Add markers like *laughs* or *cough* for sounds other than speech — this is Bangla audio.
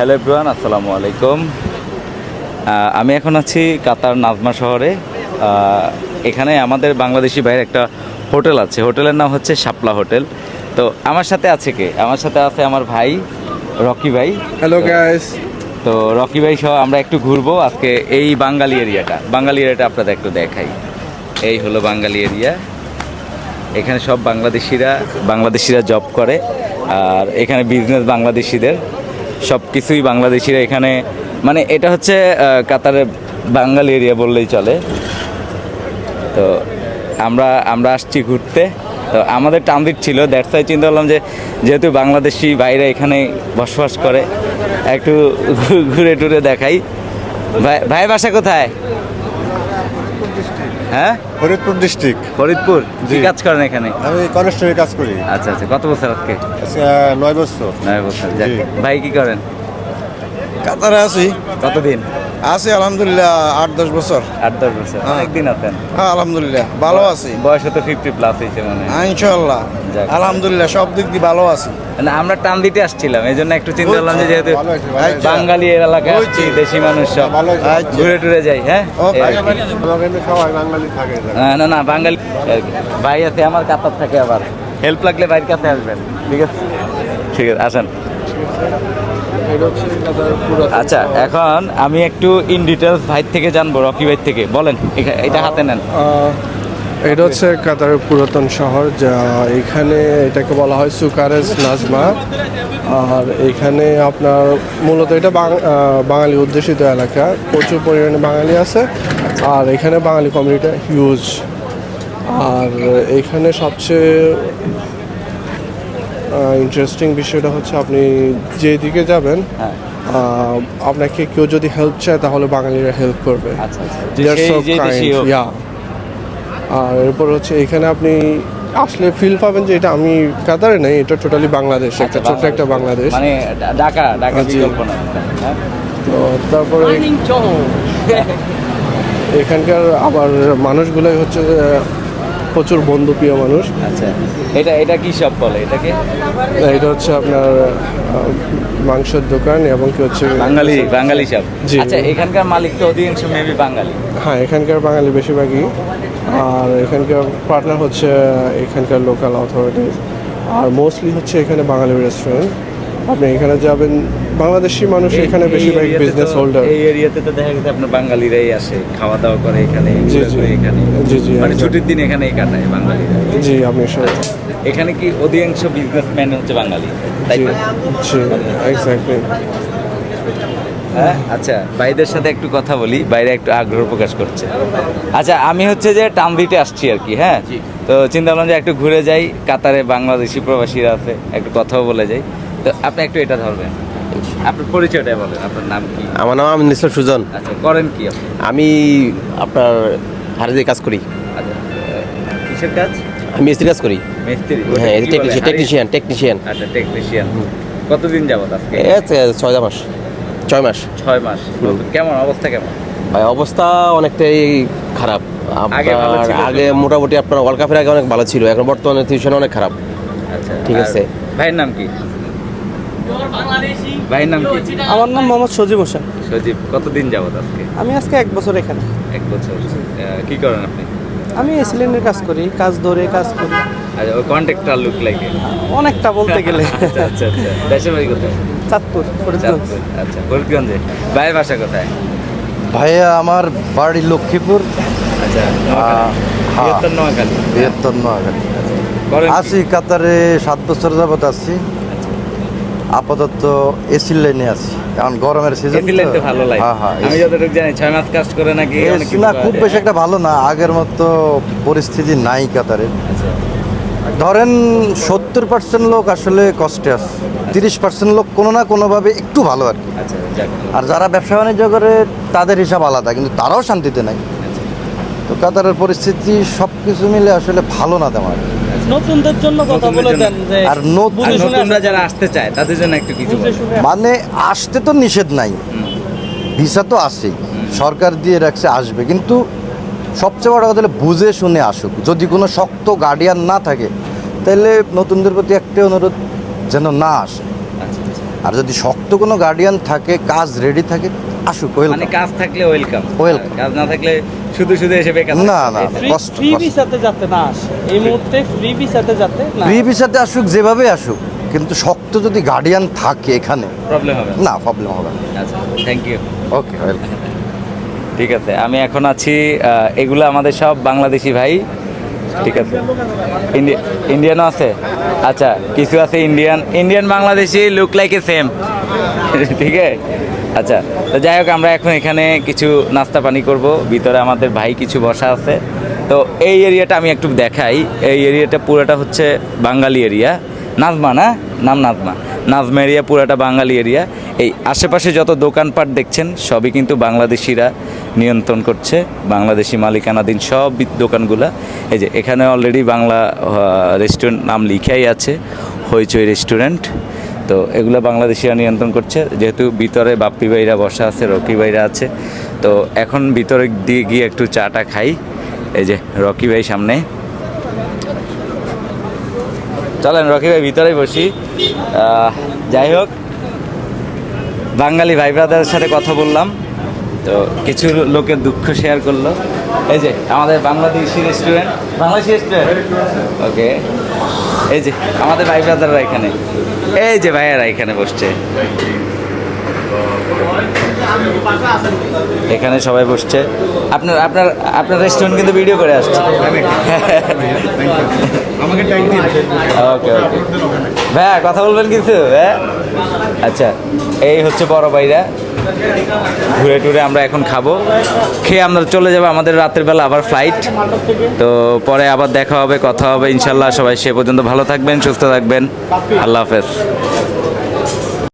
হ্যালো এভরিওয়ান আসসালামু আলাইকুম। আমি এখন আছি কাতার নাজমা শহরে। এখানে আমাদের বাংলাদেশি ভাইয়ের একটা হোটেল আছে। হোটেলের নাম হচ্ছে শাপলা হোটেল। তো আমার সাথে আছে কে? আমার সাথে আছে আমার ভাই রকি ভাই। হ্যালো গাইস তো রকি ভাই সহ আমরা একটু ঘুরবো আজকে এই বাঙালি এরিয়াটা। বাঙালি এরিয়াটা আপনাদের একটু দেখাই। এই হলো বাঙালি এরিয়া। এখানে সব বাংলাদেশিরা বাংলাদেশিরা জব করে। আর এখানে বিজনেস বাংলাদেশিদের। সব কিছুই বাংলাদেশিরা এখানে মানে এটা হচ্ছে কাতারের বাঙালি এরিয়া বললেই চলে। তো আমরা আমরা আসছি ঘুরতে। তো আমাদের ট্রানজিট ছিল ওয়াই চিন্তা করলাম যে, যেহেতু বাংলাদেশি ভাইরা এখানে বসবাস করে, একটু ঘুরে টুরে দেখাই। ভাই ভাই বাসা কোথায়? হ্যাঁ? ফরিদপুর ডিস্ট্রিক্ট ফরিদপুর? কি কাজ করেন এখানে? আমি কনস্ট্রাক্টরে কাজ করি। আচ্ছা আচ্ছা। কত বছর আজকে? নয় বছর। নয় বছর। ভাই কি করেন? কাতারে আছি। কতদিন? আছি আলহামদুলিল্লাহ আট দশ বছর। আট দশ বছর। হ্যাঁ। অনেকদিন আছেন? হ্যাঁ আলহামদুলিল্লাহ ভালো আছি। বয়স তো ফিফটি প্লাস হয়েছে মানে হ্যাঁ। ইনশাল্লাহ আলহামদুলিল্লাহ সব দিক দিয়ে ভালো আছি। না আমরা টান দিতে আসছিলাম এই জন্য একটু চিন্তা করলাম যে যেহেতু ভালো হয়েছে। বাঙালি এর এলাকায় আসছি দেশি মানুষ সব। আচ্ছা। ঘুরে টুরে যাই হ্যাঁ? না, না না বাঙালি ভাই আছে আমার কাতার থাকে আবার। হেল্প লাগলে ভাইয়ের কাছে আসবেন ঠিক আছে? ঠিক আছে আসেন। কাতার আচ্ছা এখন আমি একটু ইন ডিটেলস ভাই থেকে জানব রকি ভাই থেকে। বলেন এটা হাতে নেন। এটা হচ্ছে কাতারের পুরাতন শহর যা এখানে এটাকে বলা হয় সুকারেজ নাজমা। আর এখানে আপনার মূলত এটা বাঙালি অধ্যুষিত এলাকা। প্রচুর পরিমাণে বাঙালি আছে আর এখানে বাঙালি কমিউনিটি হিউজ আর এখানে সবচেয়ে ইন্টারেস্টিং বিষয়টা হচ্ছে আপনি যেদিকে যাবেন হ্যাঁ। আপনাকে কেউ যদি হেল্প চায় তাহলে বাঙালিরা হেল্প করবে। আচ্ছা আচ্ছা. আর এরপর হচ্ছে এখানে আপনি আসলে ফিল পাবেন যে এটা আমি কাতারে নেই এটা টোটালি বাংলাদেশ একটা আচ্ছা, ছোট্ট একটা বাংলাদেশ মানে ঢাকা ঢাকা হ্যাঁ? তো তারপরে এখানকার আবার মানুষগুলোই হচ্ছে প্রচুর বন্ধুপ্রিয় মানুষ। আচ্ছা এটা এটা কি সব বলে এটাকে? এটা হচ্ছে আপনার মাংসের দোকান এবং কি হচ্ছে বাঙালি বাঙালি সব আচ্ছা এখানকার মালিক তো অধিকাংশ মেবি বাঙালি। হ্যাঁ এখানকার বাঙালি বেশিরভাগই। আর এখানকার পার্টনার হচ্ছে এখানকার লোকাল অথরিটি আর মোস্টলি হচ্ছে এখানে বাঙালি রেস্টুরেন্ট আপনি এখানে যাবেন বাংলাদেশি মানুষ এখানে বেশিরভাগ বিজনেস হোল্ডার এই এরিয়াতে তো দেখা গেছে আপনার বাঙালিরাই আসে খাওয়া দাওয়া করে এখানে জি, জি। এখানে। জি, জি, মানে ছুটির দিন এখানেই কাটায় বাঙালিরা। জি আপনি এখানে কি অধিকাংশ বিজনেসম্যান হচ্ছে বাঙালি তাই জি এক্স্যাক্টলি হ্যাঁ আচ্ছা ভাইদের সাথে একটু কথা বলি বাইরে একটু আগ্রহ প্রকাশ করছে। আচ্ছা আমি হচ্ছে যে টামভিতে আসছি আর কি হ্যাঁ? তো চিন্তা করলাম যে একটু ঘুরে যাই কাতারে বাংলাদেশি প্রবাসীরা আছে একটু কথাও বলে যাই। তো আপনি একটু এটা ধরবেন। আপনার পরিচয়টা বলেন আপনার নাম কি? আমার নাম আমিন ইসলাম সুজন। আচ্ছা করেন কি আমি আপনার হারিয়ে কাজ করি। আচ্ছা কিসের কাজ? আমি মিস্ত্রি কাজ করি। মিস্ত্রি হ্যাঁ? টেকনিশিয়ান টেকনিশিয়ান আচ্ছা টেকনিশিয়ান কতদিন যাবত আজকে? ছয় মাস। ছয় মাস। ছয় মাস। কেমন অবস্থা কেমন? ভাই অবস্থা অনেকটাই খারাপ। আপনার আগে মোটামুটি আপনার ওয়ার্ল্ড কাপের আগে অনেক ভালো ছিল এখন বর্তমানে সিচুয়েশন অনেক খারাপ। আচ্ছা ঠিক আছে। ভাইয়ের নাম কি? ভাইয়ের নাম কি? আমার নাম মোহাম্মদ সজিব হোসেন। সজীব কতদিন যাবত আজকে? আমি আজকে এক বছর এখানে। এক বছর। কি করেন আপনি? আমি সিলিন্ডার কাজ করি কাজ ধরে কাজ করি। আচ্ছা ওই কন্ট্রাক্টর লুক লাগে অনেকটা বলতে গেলে। *laughs* আচ্ছা আচ্ছা আচ্ছা। দেশের বাড়ি কোথায়? চাঁদপুর ফরিদগঞ্জ। আচ্ছা ফরিদগঞ্জে। ভাইয়ের বাসা কোথায়? ভাইয়া আমার বাড়ি লক্ষ্মীপুর। আচ্ছা হ্যাঁ। বৃহত্তর নোয়াখালী। বৃহত্তর নোয়াখালী। করেন আছি কাতারে সাত বছর যাবত আছি। আপাতত এসি লাইনে আছি। কারণ গরমের সিজন এসি ভালো লাগে হ্যাঁ হ্যাঁ আমি যতটুকু জানি ছয় মাস কাজ করে নাকি না খুব বেশি একটা ভালো না আগের মতো পরিস্থিতি নাই কাতারে। ধরেন সত্তর পার্সেন্ট লোক আসলে কষ্টে আছে তিরিশ পার্সেন্ট লোক কোনো না কোনোভাবে একটু ভালো আর কি। আচ্ছা আর যারা ব্যবসা বাণিজ্য করে তাদের হিসাব আলাদা কিন্তু তারাও শান্তিতে নাই। তো কাতারের পরিস্থিতি সব কিছু মিলে আসলে ভালো না তেমন। নতুনদের জন্য কথা বলে দেন যে আর নতুনরা যারা আসতে চায় তাদের জন্য একটু কিছু মানে আসতে তো নিষেধ নাই। ভিসা তো আসেই সরকার দিয়ে রাখছে আসবে। কিন্তু সবচেয়ে বড় কথা বুঝে শুনে আসুক। যদি কোনো শক্ত গার্ডিয়ান না থাকে তাহলে নতুনদের প্রতি একটাই অনুরোধ যেন না আসে। আর যদি শক্ত কোনো গার্ডিয়ান থাকে কাজ রেডি থাকে আসুক ওয়েলকাম মানে কাজ থাকলে ওয়েলকাম Welcome. কাজ না থাকলে শুধু শুধু এসে বেকার না, না, কষ্ট, ফ্রি। ভিসাতে যাতে না আসে। এই মুহূর্তে ফ্রি ভিসাতে যাতে না ফ্রি ভিসাতে আসুক যেভাবে আসুক কিন্তু শক্ত যদি গার্ডিয়ান থাকে এখানে প্রবলেম হবে না। প্রবলেম হবে না। আচ্ছা থ্যাংক ইউ ওকে ওয়েলকাম ঠিক আছে আমি এখন আছি এগুলো আমাদের সব বাংলাদেশি ভাই। ঠিক আছে। ইন্ডি- ইন্ডিয়ানও আছে? আচ্ছা কিছু আছে Indian Indian Bangladeshi look like a same ঠিক আছে? আচ্ছা তো যাই হোক, আমরা এখন এখানে কিছু নাস্তা পানি করব। ভিতরে আমাদের ভাই কিছু বসা আছে। তো এই এরিয়াটা আমি একটু দেখাই। এই এরিয়াটা পুরোটা হচ্ছে বাঙালি এরিয়া। নাজমা না? নাম নাজমা। নাজমা এরিয়া পুরোটা বাঙালি এরিয়া। এই আশেপাশে যত দোকানপাট দেখছেন, সবই কিন্তু বাংলাদেশিরা নিয়ন্ত্রণ করছে। বাংলাদেশি মালিকানাধীন সব দোকানগুলা। এই যে এখানে অলরেডি বাংলা রেস্টুরেন্ট নাম লিখাই আছে, হইচই রেস্টুরেন্ট তো এগুলো বাংলাদেশিরা নিয়ন্ত্রণ করছে। যেহেতু ভিতরে বাপ্পি ভাইরা বসা আছে, রকি ভাইরা আছে, তো এখন ভিতরে দিয়ে গিয়ে একটু চাটা খাই। এই যে রকি ভাই সামনে। চলেন, রকি ভাই ভিতরে বসি। যাই হোক, বাঙালি ভাই ব্রাদারের সাথে কথা বললাম। তো কিছু লোকের দুঃখ শেয়ার করল। এই যে, আমাদের Bangladeshi restaurant Bangladeshi restaurant okay এই যে, আমাদের ভাই ব্রাদাররা এখানে। এই যে ভাইয়ারা এখানে বসছে। এখানে সবাই বসছে। আপনার আপনার আপনার রেস্টুরেন্ট কিন্তু ভিডিও করে আসছে। ওকে ওকে ভাইয়া কথা বলবেন কিছু হ্যাঁ আচ্ছা এই হচ্ছে বড় ভাইরা। ঘুরে টুরে আমরা এখন খাব। খেয়ে আমরা চলে যাব আমাদের রাতের বেলা আবার ফ্লাইট তো পরে আবার দেখা হবে কথা হবে। ইনশাল্লাহ সবাই সে পর্যন্ত ভালো থাকবেন সুস্থ থাকবেন। আল্লাহ হাফেজ।